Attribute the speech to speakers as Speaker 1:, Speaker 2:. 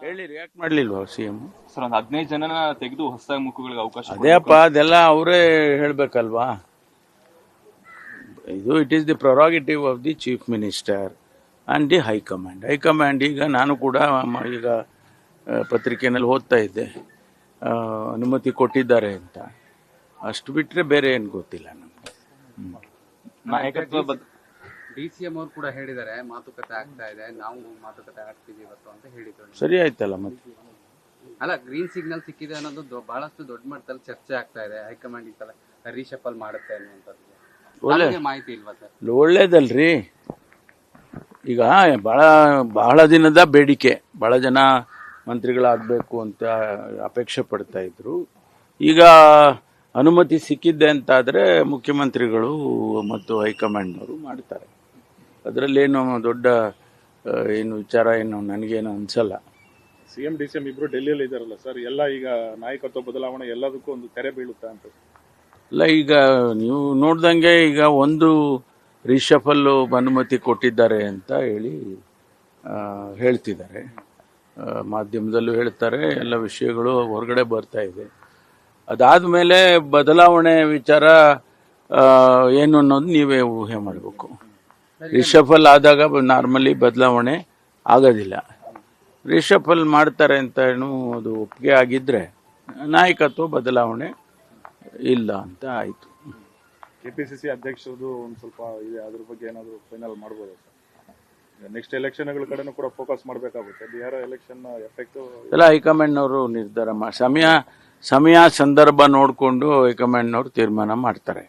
Speaker 1: ಹೇಳಿ ರಿಯಾಕ್ಟ್ ಮಾಡ್ಲಿಲ್ವಾ C M
Speaker 2: sir ಒಂದು ಹದಿನೈದು ಜನನ ತೆಗೆದು ಹೊಸದಾಗಿ ಮುಖಗಳಿಗೆ ಅವಕಾಶ ಅದೇ
Speaker 1: ಅದೇಪ್ಪ ಅದೆಲ್ಲ ಅವರೇ ಹೇಳಬೇಕಲ್ವಾ? ಇದು it is the prerogative of the chief minister and the high command high command ಈಗ ನಾನು ಕೂಡ ಮ- ಈಗ ಆ, ಪತ್ರಿಕೆಯಲ್ಲಿ ಓದ್ತಾ ಇದ್ದೆ. ಆ, ಅನುಮತಿ ಕೊಟ್ಟಿದ್ದಾರೆ ಅಂತ. ಅಷ್ಟು ಬಿಟ್ಟರೆ ಬೇರೆ ಏನು ಗೊತ್ತಿಲ್ಲ ನಮಗೆ.
Speaker 2: ನಾಯಕತ್ವ ಬದ್-
Speaker 3: ಡಿ ಸಿ ಎಂ ಅವರು ಕೂಡ ಹೇಳಿದ್ದಾರೆ ಮಾತುಕತೆ ಆಗ್ತಾ ಇದೆ ನಾವು ಮಾತುಕತೆ ಆಗ್ತೀವಿ ಇವತ್ತು ಅಂತ ಹೇಳಿದ್ರು.
Speaker 1: ಸರಿ ಆಯ್ತಲ್ಲ ಮತ್ತೆ?
Speaker 3: ಅಲ್ಲ ಗ್ರೀನ್ ಸಿಗ್ನಲ್ ಸಿಕ್ಕಿದೆ ಅನ್ನೋದು ದೊ- ಬಹಳಷ್ಟು ದೊಡ್ಡ ಮಟ್ಟದಲ್ಲಿ ಚರ್ಚೆ ಆಗ್ತಾ ಇದೆ ಹೈಕಮಾಂಡ್ ಈ ಸಲ ರೀಶಫಲ್ ಮಾಡುತ್ತೆ ಅನ್ನುವಂಥದ್ದು.
Speaker 1: ಒಳ್ಳೆ
Speaker 3: ಮಾಹಿತಿ ಇಲ್ವಾ ಸರ್?
Speaker 1: ಒಳ್ಳೇದಲ್ರಿ. ಈಗ ಭಾಳ ಬಹಳ ದಿನದ ಬೇಡಿಕೆ ಭಾಳ ಜನ ಮಂತ್ರಿಗಳಾಗಬೇಕು ಅಂತ ಅಪೇಕ್ಷೆ ಪಡ್ತಾ ಇದ್ರು. ಈಗ ಅನುಮತಿ ಸಿಕ್ಕಿದ್ದೆ ಅಂತಾದರೆ ಮುಖ್ಯಮಂತ್ರಿಗಳು ಮತ್ತು ಹೈಕಮಾಂಡ್ನವರು ಮಾಡ್ತಾರೆ. ಅದರಲ್ಲೇನು ದೊಡ್ಡ ಏನು ವಿಚಾರ ಏನು ನನಗೇನು ಅನ್ಸಲ್ಲ.
Speaker 4: C M D C M ಇಬ್ಬರು ಡೆಲ್ಲಿಯಲ್ಲಿ ಇದ್ದಾರಲ್ಲ ಸರ್ ಎಲ್ಲ ಈಗ ನಾಯಕತ್ವ ಬದಲಾವಣೆ ಎಲ್ಲದಕ್ಕೂ ಒಂದು ತೆರೆ ಬೀಳುತ್ತಾ ಅಂತ.
Speaker 1: ಅಲ್ಲ ಈಗ ನೀವು ನೋಡ್ದಂಗೆ ಈಗ ಒಂದು ರಿಷಫಲ್ಲು ಅನುಮತಿ ಕೊಟ್ಟಿದ್ದಾರೆ ಅಂತ ಹೇಳಿ ಹೇಳ್ತಿದ್ದಾರೆ. ಮಾಧ್ಯಮದಲ್ಲೂ ಹೇಳ್ತಾರೆ ಎಲ್ಲ ವಿಷಯಗಳು ಹೊರಗಡೆ ಬರ್ತಾ ಇದೆ. ಅದಾದ ಮೇಲೆ ಬದಲಾವಣೆ ವಿಚಾರ ಏನು ಅನ್ನೋದು ನೀವೇ ಊಹೆ ಮಾಡಬೇಕು. ರಿಷಫಲ್ ಆದಾಗ ನಾರ್ಮಲಿ ಬದಲಾವಣೆ ಆಗೋದಿಲ್ಲ. ರಿಷಫಲ್ ಮಾಡ್ತಾರೆ ಅಂತ ಏನು ಅದು ಒಪ್ಪಿಗೆ ಆಗಿದ್ರೆ ನಾಯಕತ್ವ ಬದಲಾವಣೆ ಇಲ್ಲ ಅಂತ ಆಯಿತು.
Speaker 4: ಸಿ ಅಧ್ಯಕ್ಷರದು ಒಂದು ಸ್ವಲ್ಪ ಇದೆ ಅದ್ರ ಬಗ್ಗೆ ಏನಾದರೂ ಫೈನಲ್ ಮಾಡ್ಬೋದು ನೆಕ್ಸ್ಟ್ ಎಲೆಕ್ಷನ್ಗಳ ಕಡೆನೂ ಕೂಡ ಫೋಕಸ್ ಮಾಡಬೇಕಾಗುತ್ತೆ. ಬಿಹಾರ ಎಲೆಕ್ಷನ್ ಎಫೆಕ್ಟ್
Speaker 1: ಎಲ್ಲ ಹೈಕಮಾಂಡ್ನವರು ನಿರ್ಧಾರ ಮಾ ಸಮಯ ಸಮಯ ಸಂದರ್ಭ ನೋಡಿಕೊಂಡು ಹೈಕಮಾಂಡ್ನವರು ತೀರ್ಮಾನ ಮಾಡ್ತಾರೆ.